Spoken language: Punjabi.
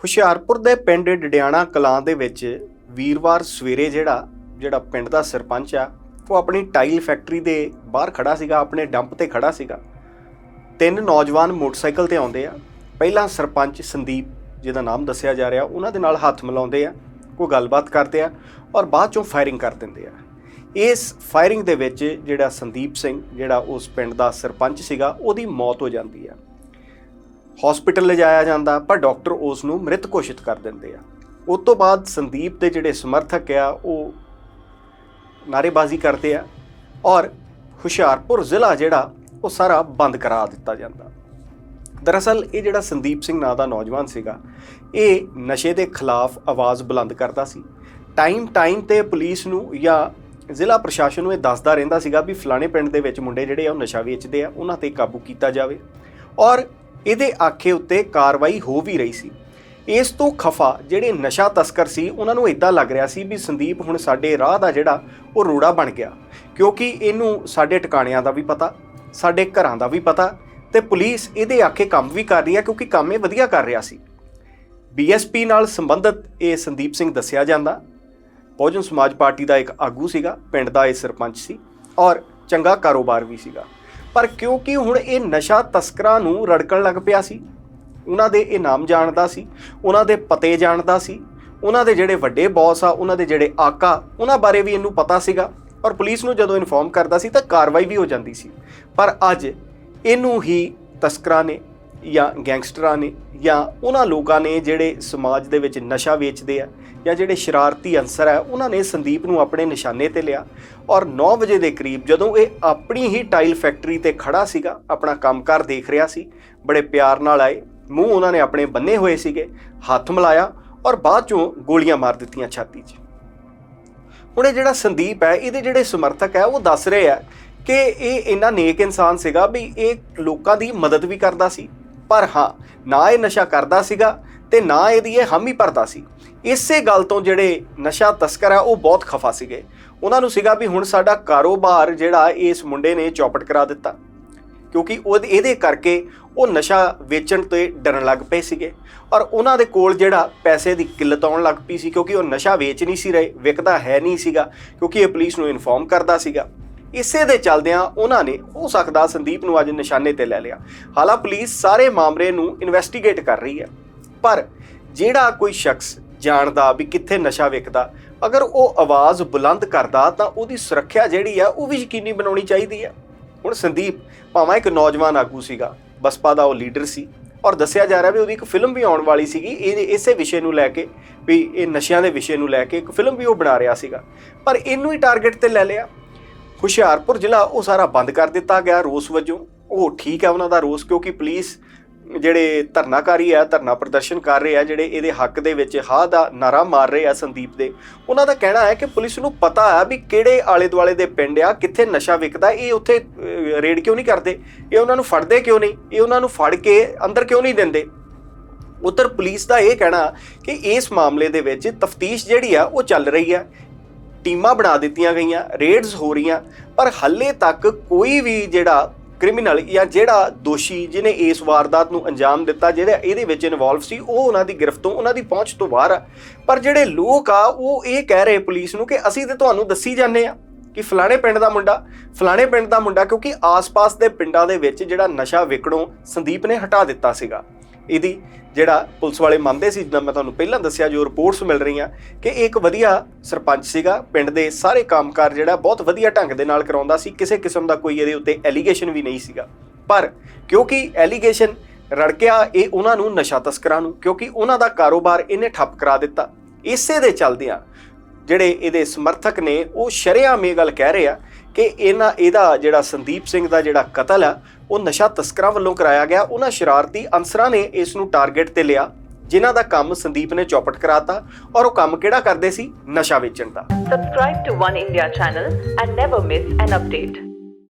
ਹੁਸ਼ਿਆਰਪੁਰ ਦੇ ਪਿੰਡ ਡਡਿਆਣਾ ਕਲਾਂ ਦੇ ਵਿੱਚ ਵੀਰਵਾਰ ਸਵੇਰੇ ਜਿਹੜਾ ਜਿਹੜਾ ਪਿੰਡ ਦਾ ਸਰਪੰਚ ਆ, ਉਹ ਆਪਣੀ ਟਾਈਲ ਫੈਕਟਰੀ ਦੇ ਬਾਹਰ ਖੜਾ ਸੀਗਾ, ਆਪਣੇ ਡੰਪ ਤੇ ਖੜਾ ਸੀਗਾ। ਤਿੰਨ ਨੌਜਵਾਨ ਮੋਟਰਸਾਈਕਲ ਤੇ ਆਉਂਦੇ ਆ। ਪਹਿਲਾਂ ਸਰਪੰਚ ਸੰਦੀਪ, ਜਿਹਦਾ ਨਾਮ ਦੱਸਿਆ ਜਾ ਰਿਹਾ, ਉਹਨਾਂ ਦੇ ਨਾਲ ਹੱਥ ਮਿਲਾਉਂਦੇ ਆ ਕੋਈ ਗੱਲਬਾਤ ਕਰਦੇ ਆ ਔਰ ਬਾਅਦ ਚੋਂ ਫਾਇਰਿੰਗ ਕਰ ਦਿੰਦੇ ਆ। ਇਸ ਫਾਇਰਿੰਗ ਦੇ ਵਿੱਚ ਜਿਹੜਾ ਸੰਦੀਪ ਸਿੰਘ, ਜਿਹੜਾ ਉਸ ਪਿੰਡ ਦਾ ਸਰਪੰਚ ਸੀਗਾ, ਉਹਦੀ ਮੌਤ ਹੋ ਜਾਂਦੀ ਆ। ਹਸਪੀਟਲ ਲਿਜਾਇਆ ਜਾਂਦਾ, ਪਰ ਡਾਕਟਰ ਉਸ ਨੂੰ ਮ੍ਰਿਤ ਘੋਸ਼ਿਤ ਕਰ ਦਿੰਦੇ ਆ। ਉਸ ਤੋਂ ਬਾਅਦ ਸੰਦੀਪ ਦੇ ਜਿਹੜੇ ਸਮਰਥਕ ਆ, ਉਹ ਨਾਰੇਬਾਜ਼ੀ ਕਰਦੇ ਆ ਔਰ ਹੁਸ਼ਿਆਰਪੁਰ ਜ਼ਿਲ੍ਹਾ ਜਿਹੜਾ, ਉਹ ਸਾਰਾ ਬੰਦ ਕਰਾ ਦਿੱਤਾ ਜਾਂਦਾ। ਦਰਅਸਲ ਇਹ ਜਿਹੜਾ ਸੰਦੀਪ ਸਿੰਘ ਨਾਂ ਦਾ ਨੌਜਵਾਨ ਸੀਗਾ, ਇਹ ਨਸ਼ੇ ਦੇ ਖਿਲਾਫ ਆਵਾਜ਼ ਬੁਲੰਦ ਕਰਦਾ ਸੀ। ਟਾਈਮ ਟਾਈਮ ਤੇ ਪੁਲਿਸ ਨੂੰ ਜਾਂ ਜ਼ਿਲ੍ਹਾ ਪ੍ਰਸ਼ਾਸਨ ਨੂੰ ਇਹ ਦੱਸਦਾ ਰਹਿੰਦਾ ਸੀਗਾ ਵੀ ਫਲਾਣੇ ਪਿੰਡ ਦੇ ਵਿੱਚ ਮੁੰਡੇ ਜਿਹੜੇ ਆ, ਉਹ ਨਸ਼ਾ ਵੇਚਦੇ ਆ, ਉਹਨਾਂ ਤੇ ਕਾਬੂ ਕੀਤਾ ਜਾਵੇ। ਔਰ ਇਹਦੇ ਆਖੇ ਉੱਤੇ ਕਾਰਵਾਈ ਹੋ ਵੀ ਰਹੀ ਸੀ। ਇਸ ਤੋਂ ਖਫਾ ਜਿਹੜੇ ਨਸ਼ਾ ਤਸਕਰ ਸੀ, ਉਹਨਾਂ ਨੂੰ ਇਦਾਂ ਲੱਗ ਰਿਹਾ ਸੀ ਵੀ ਸੰਦੀਪ ਹੁਣ ਸਾਡੇ ਰਾਹ ਦਾ ਜਿਹੜਾ, ਉਹ ਰੋੜਾ ਬਣ ਗਿਆ। ਕਿਉਂਕਿ ਇਹਨੂੰ ਸਾਡੇ ਟਿਕਾਣਿਆਂ ਦਾ ਵੀ ਪਤਾ, ਸਾਡੇ ਘਰਾਂ ਦਾ ਵੀ ਪਤਾ ਤੇ ਪੁਲਿਸ ਇਹਦੇ ਆਖੇ ਕੰਮ ਵੀ ਕਰ ਰਹੀ ਹੈ ਕਿਉਂਕਿ ਕੰਮ ਇਹ ਵਧੀਆ ਕਰ ਰਿਹਾ ਸੀ। ਬੀਐਸਪੀ ਨਾਲ ਸੰਬੰਧਿਤ ਇਹ ਸੰਦੀਪ ਸਿੰਘ ਦੱਸਿਆ ਜਾਂਦਾ, ਬਹੁਜਨ ਸਮਾਜ ਪਾਰਟੀ ਦਾ ਇੱਕ ਆਗੂ ਸੀਗਾ, ਪਿੰਡ ਦਾ ਇਹ ਸਰਪੰਚ ਸੀ ਔਰ ਚੰਗਾ ਕਾਰੋਬਾਰ ਵੀ ਸੀਗਾ। ਪਰ ਕਿਉਂਕਿ ਹੁਣ ਇਹ ਨਸ਼ਾ ਤਸਕਰਾਂ ਨੂੰ ਰੜਕਣ ਲੱਗ ਪਿਆ ਸੀ, ਉਹਨਾਂ ਦੇ ਇਹ ਨਾਮ ਜਾਣਦਾ ਸੀ, ਉਹਨਾਂ ਦੇ ਪਤੇ ਜਾਣਦਾ ਸੀ, ਉਹਨਾਂ ਦੇ ਜਿਹੜੇ ਵੱਡੇ ਬੌਸ ਆ, ਉਹਨਾਂ ਦੇ ਜਿਹੜੇ ਆਕਾ, ਉਹਨਾਂ ਬਾਰੇ ਵੀ ਇਹਨੂੰ ਪਤਾ ਸੀਗਾ ਔਰ ਪੁਲਿਸ ਨੂੰ ਜਦੋਂ ਇਨਫੋਰਮ ਕਰਦਾ ਸੀ ਤਾਂ ਕਾਰਵਾਈ ਵੀ ਹੋ ਜਾਂਦੀ ਸੀ। ਪਰ ਅੱਜ ਇਹਨੂੰ ਹੀ ਤਸਕਰਾਂ ਨੇ ਜਾਂ ਗੈਂਗਸਟਰਾਂ ਨੇ ਜਾਂ ਉਹਨਾਂ ਲੋਕਾਂ ਨੇ ਜਿਹੜੇ ਸਮਾਜ ਦੇ ਵਿੱਚ ਨਸ਼ਾ ਵੇਚਦੇ ਆ ਜਾਂ ਜਿਹੜੇ ਸ਼ਰਾਰਤੀ ਅਨਸਰ ਆ, ਉਹਨਾਂ ਨੇ ਸੰਦੀਪ ਨੂੰ ਆਪਣੇ ਨਿਸ਼ਾਨੇ ਤੇ ਲਿਆ। ਔਰ 9 ਵਜੇ ਦੇ ਕਰੀਬ ਜਦੋਂ ਇਹ ਆਪਣੀ ਹੀ ਟਾਈਲ ਫੈਕਟਰੀ ਤੇ ਖੜਾ ਸੀਗਾ, ਆਪਣਾ ਕੰਮਕਾਰ ਦੇਖ ਰਿਹਾ ਸੀ, ਬੜੇ ਪਿਆਰ ਨਾਲ ਆਏ, ਮੂੰਹ ਉਹਨਾਂ ਨੇ ਆਪਣੇ ਬੰਨੇ ਹੋਏ ਸੀਗੇ, ਹੱਥ ਮਿਲਾਇਆ ਔਰ ਬਾਅਦ ਚੋਂ ਗੋਲੀਆਂ ਮਾਰ ਦਿੱਤੀਆਂ ਛਾਤੀ 'ਚ। ਹੁਣ ਇਹ ਜਿਹੜਾ ਸੰਦੀਪ ਹੈ, ਇਹਦੇ ਜਿਹੜੇ ਸਮਰਥਕ ਹੈ, ਉਹ ਦੱਸ ਰਹੇ ਆ ਕਿ ਇਹ ਇੰਨਾ ਨੇਕ ਇਨਸਾਨ ਸੀਗਾ ਵੀ ਇਹ ਲੋਕਾਂ ਦੀ ਮਦਦ ਵੀ ਕਰਦਾ ਸੀ। ਪਰ ਹਾਂ, ਨਾ ਇਹ ਨਸ਼ਾ ਕਰਦਾ ਸੀਗਾ ਤੇ ਨਾ ਇਹਦੀ ਇਹ ਹਾਮੀ ਭਰਦਾ ਸੀ। ਇਸੇ ਗੱਲ ਤੋਂ ਜਿਹੜੇ ਨਸ਼ਾ ਤਸਕਰ ਆ, ਉਹ ਬਹੁਤ ਖਫਾ ਸੀਗੇ। ਉਹਨਾਂ ਨੂੰ ਸੀਗਾ ਵੀ ਹੁਣ ਸਾਡਾ ਕਾਰੋਬਾਰ ਜਿਹੜਾ ਇਸ ਮੁੰਡੇ ਨੇ ਚੌਪਟ ਕਰਾ ਦਿੱਤਾ। ਕਿਉਂਕਿ ਉਹ ਇਹਦੇ ਕਰਕੇ ਉਹ ਨਸ਼ਾ ਵੇਚਣ ਤੇ ਡਰਨ ਲੱਗ ਪਏ ਸੀਗੇ। ਔਰ ਉਹਨਾਂ ਦੇ ਕੋਲ ਜਿਹੜਾ ਪੈਸੇ ਦੀ ਕਿੱਲਤ ਆਉਣ ਲੱਗ ਪਈ ਸੀ, ਕਿਉਂਕਿ ਉਹ ਨਸ਼ਾ ਵੇਚ ਨਹੀਂ ਸੀ ਰਹੇ, ਵਿਕਦਾ ਹੈ ਨਹੀਂ ਸੀਗਾ, ਕਿਉਂਕਿ ਇਹ ਪੁਲਿਸ ਨੂੰ ਇਨਫੋਰਮ ਕਰਦਾ ਸੀਗਾ। ਇਸੇ ਦੇ ਚੱਲਦਿਆਂ ਉਹਨਾਂ ਨੇ ਹੋ ਸਕਦਾ ਸੰਦੀਪ ਨੂੰ ਅੱਜ ਨਿਸ਼ਾਨੇ ਤੇ ਲੈ ਲਿਆ। ਹਾਲਾਂ ਪੁਲਿਸ ਸਾਰੇ ਮਾਮਲੇ ਨੂੰ ਇਨਵੈਸਟੀਗੇਟ ਕਰ ਰਹੀ ਹੈ। ਪਰ ਜਿਹੜਾ ਕੋਈ ਸ਼ਖਸ ਜਾਣਦਾ ਵੀ ਕਿੱਥੇ ਨਸ਼ਾ ਵਿਕਦਾ ਅਗਰ ਉਹ ਆਵਾਜ਼ ਬੁਲੰਦ ਕਰਦਾ ਤਾਂ ਉਹਦੀ ਸੁਰੱਖਿਆ ਜਿਹੜੀ ਆ ਉਹ ਵੀ ਯਕੀਨੀ ਬਣਾਉਣੀ ਚਾਹੀਦੀ ਹੈ। ਹੁਣ ਸੰਦੀਪ ਭਾਵੇਂ ਇੱਕ ਨੌਜਵਾਨ ਆਗੂ ਸੀਗਾ, ਬਸਪਾ ਦਾ ਉਹ ਲੀਡਰ ਸੀ ਔਰ ਦੱਸਿਆ ਜਾ ਰਿਹਾ ਵੀ ਉਹਦੀ ਇੱਕ ਫਿਲਮ ਵੀ ਆਉਣ ਵਾਲੀ ਸੀਗੀ, ਇਹ ਇਸੇ ਵਿਸ਼ੇ ਨੂੰ ਲੈ ਕੇ ਵੀ ਇਹ ਨਸ਼ਿਆਂ ਦੇ ਵਿਸ਼ੇ ਨੂੰ ਲੈ ਕੇ ਇੱਕ ਫਿਲਮ ਵੀ ਉਹ ਬਣਾ ਰਿਹਾ ਸੀਗਾ। ਪਰ ਇਹਨੂੰ ਹੀ ਟਾਰਗੇਟ ਤੇ ਲੈ ਲਿਆ। ਹੁਸ਼ਿਆਰਪੁਰ ਜ਼ਿਲ੍ਹਾ ਉਹ ਸਾਰਾ ਬੰਦ ਕਰ ਦਿੱਤਾ ਗਿਆ ਰੋਸ ਵਜੋਂ। ਉਹ ਠੀਕ ਹੈ ਉਹਨਾਂ ਦਾ ਰੋਸ ਕਿਉਂਕਿ ਪੁਲਿਸ ਜਿਹੜੇ ਧਰਨਾਕਾਰੀ ਆ, ਧਰਨਾ ਪ੍ਰਦਰਸ਼ਨ ਕਰ ਰਹੇ ਆ, ਜਿਹੜੇ ਇਹਦੇ ਹੱਕ ਦੇ ਵਿੱਚ ਹਾਂ ਦਾ ਨਾਰਾ ਮਾਰ ਰਹੇ ਆ ਸੰਦੀਪ ਦੇ। ਉਹਨਾਂ ਦਾ ਕਹਿਣਾ ਹੈ ਕਿ ਪੁਲਿਸ ਨੂੰ ਪਤਾ ਹੈ ਵੀ ਕਿਹੜੇ ਆਲੇ ਦੁਆਲੇ ਦੇ ਪਿੰਡ ਆ, ਕਿੱਥੇ ਨਸ਼ਾ ਵਿਕਦਾ, ਇਹ ਉੱਥੇ ਰੇਡ ਕਿਉਂ ਨਹੀਂ ਕਰਦੇ? ਇਹ ਉਹਨਾਂ ਨੂੰ ਫੜਦੇ ਕਿਉਂ ਨਹੀਂ? ਇਹ ਉਹਨਾਂ ਨੂੰ ਫੜ ਕੇ ਅੰਦਰ ਕਿਉਂ ਨਹੀਂ ਦਿੰਦੇ? ਉੱਤਰ ਪੁਲਿਸ ਦਾ ਇਹ ਕਹਿਣਾ ਕਿ ਇਸ ਮਾਮਲੇ ਦੇ ਵਿੱਚ ਤਫਤੀਸ਼ ਜਿਹੜੀ ਆ, ਉਹ ਚੱਲ ਰਹੀ ਆ। ਟੀਮਾਂ ਬਣਾ ਦਿੱਤੀਆਂ ਗਈਆਂ ਰੇਡਸ ਹੋ ਰਹੀਆਂ, ਪਰ ਹੱਲੇ ਤੱਕ ਕੋਈ ਵੀ ਜਿਹੜਾ ਕ੍ਰਿਮੀਨਲ ਜਾਂ ਜਿਹੜਾ ਦੋਸ਼ੀ ਜਿਹਨੇ ਇਸ ਵਾਰਦਾਤ ਨੂੰ ਅੰਜਾਮ ਦਿੱਤਾ ਜਿਹੜਾ ਇਹਦੇ ਵਿੱਚ ਇਨਵੋਲਵ ਸੀ, ਉਹ ਉਹਨਾਂ ਦੀ ਗ੍ਰਿਫਤੋਂ ਉਹਨਾਂ ਦੀ ਪਹੁੰਚ ਤੋਂ ਬਾਹਰ ਆ। ਪਰ ਜਿਹੜੇ ਲੋਕ ਆ, ਉਹ ਇਹ ਕਹਿ ਰਹੇ ਪੁਲਿਸ ਨੂੰ ਕਿ ਅਸੀਂ ਤੇ ਤੁਹਾਨੂੰ ਦੱਸੀ ਜਾਂਦੇ ਆ ਕਿ ਫਲਾਣੇ ਪਿੰਡ ਦਾ ਮੁੰਡਾ, ਫਲਾਣੇ ਪਿੰਡ ਦਾ ਮੁੰਡਾ ਕਿਉਂਕਿ ਆਸ-ਪਾਸ ਦੇ ਪਿੰਡਾਂ ਦੇ ਵਿੱਚ ਜਿਹੜਾ ਨਸ਼ਾ ਵਿਕਣੋਂ ਸੰਦੀਪ ਨੇ ਹਟਾ ਦਿੱਤਾ ਸੀਗਾ। ਇਹਦੀ ਜਿਹੜਾ ਪੁਲਿਸ ਵਾਲੇ ਮੰਨਦੇ ਸੀ, ਜਿੱਦਾਂ ਮੈਂ ਤੁਹਾਨੂੰ ਪਹਿਲਾਂ ਦੱਸਿਆ, ਜੋ ਰਿਪੋਰਟਸ ਮਿਲ ਰਹੀਆਂ, ਕਿ ਇਹ ਇੱਕ ਵਧੀਆ ਸਰਪੰਚ ਸੀਗਾ। ਪਿੰਡ ਦੇ ਸਾਰੇ ਕੰਮਕਾਰ ਜਿਹੜਾ ਬਹੁਤ ਵਧੀਆ ਢੰਗ ਦੇ ਨਾਲ ਕਰਾਉਂਦਾ ਸੀ। ਕਿਸੇ ਕਿਸਮ ਦਾ ਕੋਈ ਇਹਦੇ ਉੱਤੇ ਐਲੀਗੇਸ਼ਨ ਵੀ ਨਹੀਂ ਸੀਗਾ। ਪਰ ਕਿਉਂਕਿ ਐਲੀਗੇਸ਼ਨ ਰੜਕਿਆ ਇਹ ਉਹਨਾਂ ਨੂੰ ਨਸ਼ਾ ਤਸਕਰਾਂ ਨੂੰ, ਕਿਉਂਕਿ ਉਹਨਾਂ ਦਾ ਕਾਰੋਬਾਰ ਇਹਨੇ ਠੱਪ ਕਰਾ ਦਿੱਤਾ। ਇਸੇ ਦੇ ਚੱਲਦਿਆਂ ਜਿਹੜੇ ਇਹਦੇ ਸਮਰਥਕ ਨੇ, ਉਹ ਸ਼ਰੇਆਮ ਇਹ ਗੱਲ ਕਹਿ ਰਹੇ ਆ ਕਿ ਇਹਨਾਂ ਇਹਦਾ ਜਿਹੜਾ ਸੰਦੀਪ ਸਿੰਘ ਦਾ ਜਿਹੜਾ ਕਤਲ ਆ ਉਹ ਨਸ਼ਾ ਤਸਕਰਾਂ ਵੱਲੋਂ ਕਰਾਇਆ ਗਿਆ। ਉਹਨਾਂ ਸ਼ਰਾਰਤੀ ਅਨਸਰਾਂ ਨੇ ਇਸ ਨੂੰ ਟਾਰਗੇਟ ਤੇ ਲਿਆ, ਜਿਨ੍ਹਾਂ ਦਾ ਕੰਮ ਸੰਦੀਪ ਨੇ ਚੌਪਟ ਕਰਾਤਾ ਔਰ ਉਹ ਕੰਮ ਕਿਹੜਾ ਕਰਦੇ ਸੀ? ਨਸ਼ਾ ਵੇਚਣ ਦਾ। Subscribe to One India channel and never miss an update.